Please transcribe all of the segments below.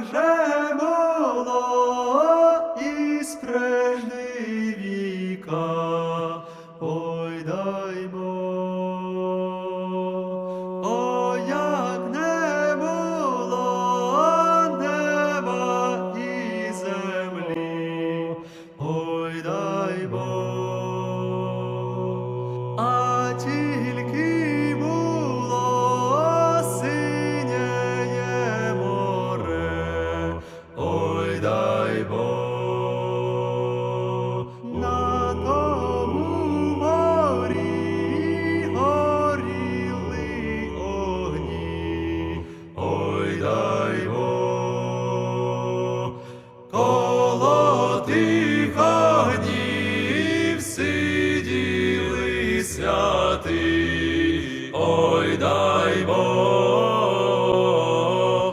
О, як же було із прежди віка, ой дай Бог. О, як не було неба і землі, ой дай ти, ой дай бо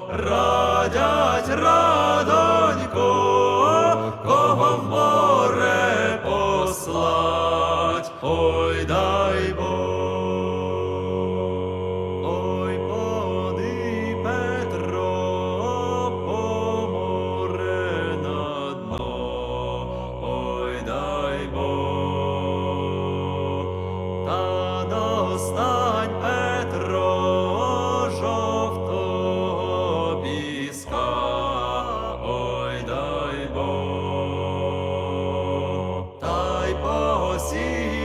радять радонько, кого в море послать, ой дай. assim.